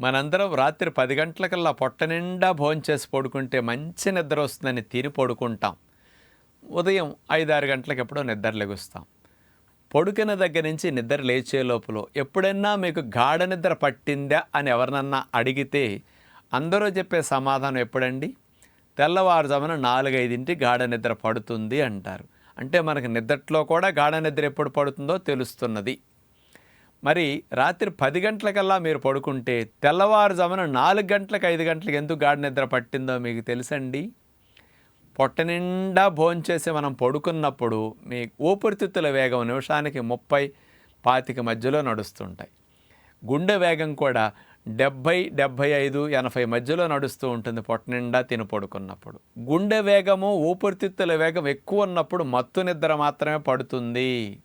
మనందరం రాత్రి పది గంటలకల్లా పొట్ట నిండా భోంచేసి పడుకుంటే మంచి నిద్ర వస్తుందని తీరి పడుకుంటాం. ఉదయం ఐదారు గంటలకు ఎప్పుడో నిద్ర లెగుస్తాం. పడుకున్న దగ్గర నుంచి నిద్ర లేచే లోపల ఎప్పుడైనా మీకు గాఢ నిద్ర పట్టిందా అని ఎవరినన్నా అడిగితే అందరూ చెప్పే సమాధానం ఎప్పుడండి? తెల్లవారుజామున నాలుగైదింటి గాఢ నిద్ర పడుతుంది అంటారు. అంటే మనకు నిద్రట్లో కూడా గాఢ నిద్ర ఎప్పుడు పడుతుందో తెలుస్తున్నది. మరి రాత్రి పది గంటలకల్లా మీరు పడుకుంటే తెల్లవారుజామున నాలుగు గంటలకు ఐదు గంటలకు ఎందుకు గాఢ నిద్ర పట్టిందో మీకు తెలుసండి? పొట్ట నిండా భోంచేసి మనం పడుకున్నప్పుడు మీ ఊపిరితిత్తుల వేగం నిమిషానికి ముప్పై పాతిక మధ్యలో నడుస్తుంటాయి. గుండె వేగం కూడా డెబ్భై డెబ్భై ఐదు ఎనభై మధ్యలో నడుస్తూ ఉంటుంది పొట్ట నిండా తిని పడుకున్నప్పుడు. గుండె వేగము ఊపిరితిత్తుల వేగం ఎక్కువ ఉన్నప్పుడు మత్తు నిద్ర మాత్రమే పడుతుంది.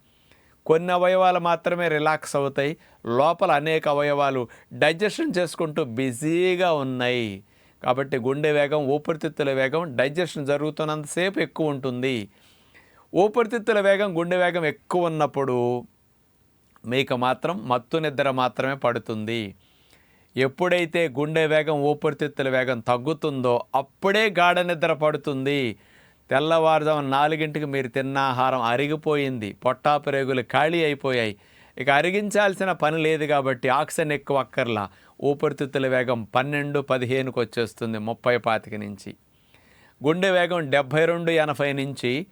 కొన్ని అవయవాలు మాత్రమే రిలాక్స్ అవుతాయి. లోపల అనేక అవయవాలు డైజెషన్ చేసుకుంటూ బిజీగా ఉన్నాయి. కాబట్టి గుండె వేగం ఊపిరితిత్తుల వేగం డైజెషన్ జరుగుతున్నంతసేపు ఎక్కువ ఉంటుంది. ఊపిరితిత్తుల వేగం గుండె వేగం ఎక్కువ ఉన్నప్పుడు మీకు మాత్రం మత్తు నిద్ర మాత్రమే పడుతుంది. ఎప్పుడైతే గుండె వేగం ఊపిరితిత్తుల వేగం తగ్గుతుందో అప్పుడే గాఢ నిద్ర పడుతుంది. తెల్లవారుజామున నాలుగింటికి మీరు తిన్న ఆహారం అరిగిపోయింది. పొట్టాపిరేగులు ఖాళీ అయిపోయాయి. ఇక అరిగించాల్సిన పని లేదు కాబట్టి ఆక్సిజన్ ఎక్కువ అక్కర్లా. ఊపిరితిత్తుల వేగం పన్నెండు పదిహేనుకి వచ్చేస్తుంది ముప్పై పాతిక నుంచి. గుండె వేగం డెబ్భై రెండు ఎనభై నుంచి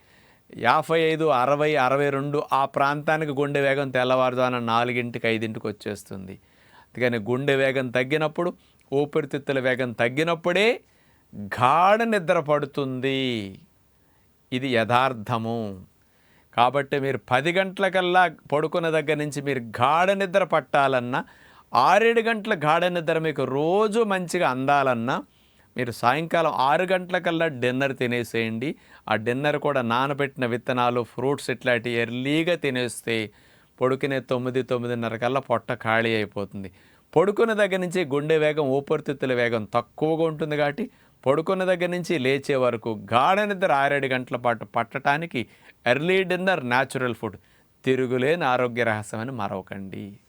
యాభై ఐదు అరవై అరవై రెండు ఆ ప్రాంతానికి గుండె వేగం తెల్లవారుజామున నాలుగింటికి ఐదింటికి వచ్చేస్తుంది. అందుకని గుండె వేగం తగ్గినప్పుడు ఊపిరితిత్తుల వేగం తగ్గినప్పుడే గాఢ నిద్ర పడుతుంది. ఇది యథార్థము. కాబట్టి మీరు పది గంటలకల్లా పడుకున్న దగ్గర నుంచి మీరు గాఢ నిద్ర పట్టాలన్నా ఆరేడు గంటల గాఢ నిద్ర మీకు రోజు మంచిగా అందాలన్నా మీరు సాయంకాలం ఆరు గంటలకల్లా డిన్నర్ తినేసేయండి. ఆ డిన్నర్ కూడా నానబెట్టిన విత్తనాలు ఫ్రూట్స్ ఇట్లాంటి ఎర్లీగా తినేస్తే పడుకునే తొమ్మిది తొమ్మిదిన్నర కల్లా పొట్ట ఖాళీ అయిపోతుంది. పడుకున్న దగ్గర నుంచి గుండె వేగం ఊపిరితిత్తుల వేగం తక్కువగా ఉంటుంది కాబట్టి పడుకున్న దగ్గర నుంచి లేచే వరకు గాఢ నిద్ర ఆరేడు గంటల పాటు పట్టడానికి ఎర్లీ డిన్నర్ న్యాచురల్ ఫుడ్. తిరుగులేని ఆరోగ్య రహస్యం అని మరవకండి.